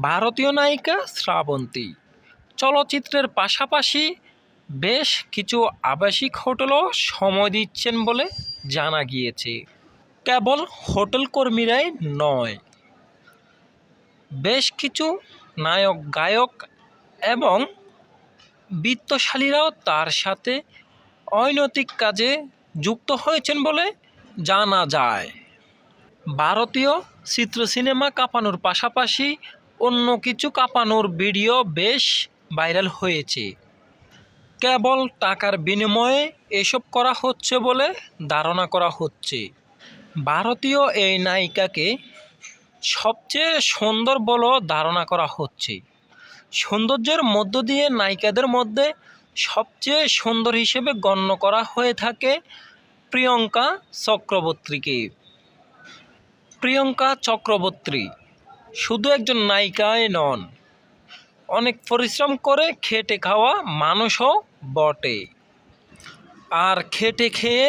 ভারতীয় নায়িকা শ্রাবন্তী। চলচ্চিত্রের পাশাপাশি বেশ কিছু আবাসিক হোটেলও সময় দিচ্ছেন বলে জানা গিয়েছে। কেবল হোটেল কর্মীরাই নয়, বেশ কিছু নায়ক, গায়ক এবং বিত্তশালীরাও তার সাথে অনৈতিক কাজে যুক্ত হয়েছেন বলে জানা যায়। ভারতীয় চিত্র সিনেমা কাঁপানোর পাশাপাশি অন্য কিছু কাঁপানোর ভিডিও বেশ ভাইরাল হয়েছে। কেবল টাকার বিনিময়ে এসব করা হচ্ছে বলে ধারণা করা হচ্ছে। ভারতীয় এই নায়িকাকে সবচেয়ে সুন্দর বলেও ধারণা করা হচ্ছে। সৌন্দর্যের মধ্য দিয়ে নায়িকাদের মধ্যে সবচেয়ে সুন্দর হিসেবে গণ্য করা হয়ে থাকে প্রিয়ঙ্কা চক্রবর্তীকে। প্রিয়ঙ্কা চক্রবর্তী শুধু একজন নায়িকাই নন, অনেক পরিশ্রম করে খেটে খাওয়া মানুষও বটে। আর খেটে খেয়ে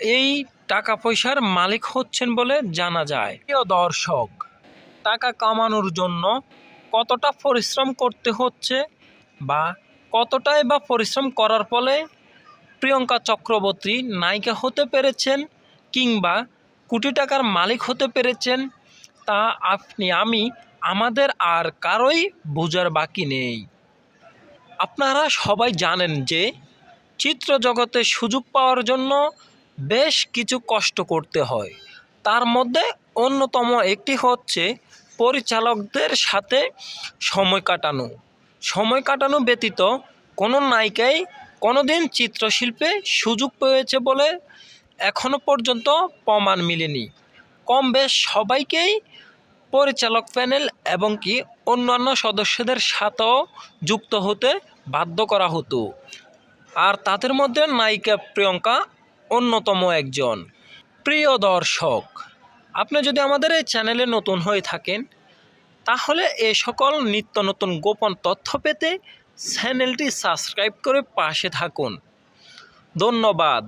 এই টাকা পয়সার মালিক হচ্ছেন বলে জানা যায়। প্রিয় দর্শক, টাকা কামানোর জন্য কতটা পরিশ্রম করতে হচ্ছে বা কতটাই বা পরিশ্রম করার ফলে প্রিয়ঙ্কা চক্রবর্তী নায়িকা হতে পেরেছেন কিংবা কোটি টাকার মালিক হতে পেরেছেন তা আপনি, আমি, আমাদের আর কারোই বোঝার বাকি নেই। আপনারা সবাই জানেন যে, চিত্র জগতে সুযোগ পাওয়ার জন্য বেশ কিছু কষ্ট করতে হয়। তার মধ্যে অন্যতম একটি হচ্ছে পরিচালকদের সাথে সময় কাটানো। সময় কাটানো ব্যতীত কোনো নায়িকাই কোনোদিন চিত্রশিল্পে সুযোগ পেয়েছে বলে এখনও পর্যন্ত প্রমাণ মিলেনি। কম বেশ সবাইকেই পরিচালক প্যানেল এবং কি অন্যান্য সদস্যদের সাথেও যুক্ত হতে বাধ্য করা হতো। আর তাদের মধ্যে নায়িকা প্রিয়ঙ্কা অন্যতম একজন। প্রিয় দর্শক, আপনি যদি আমাদের এই চ্যানেলে নতুন হয়ে থাকেন, তাহলে এ সকল নিত্য নতুন গোপন তথ্য পেতে চ্যানেলটি সাবস্ক্রাইব করে পাশে থাকুন। ধন্যবাদ।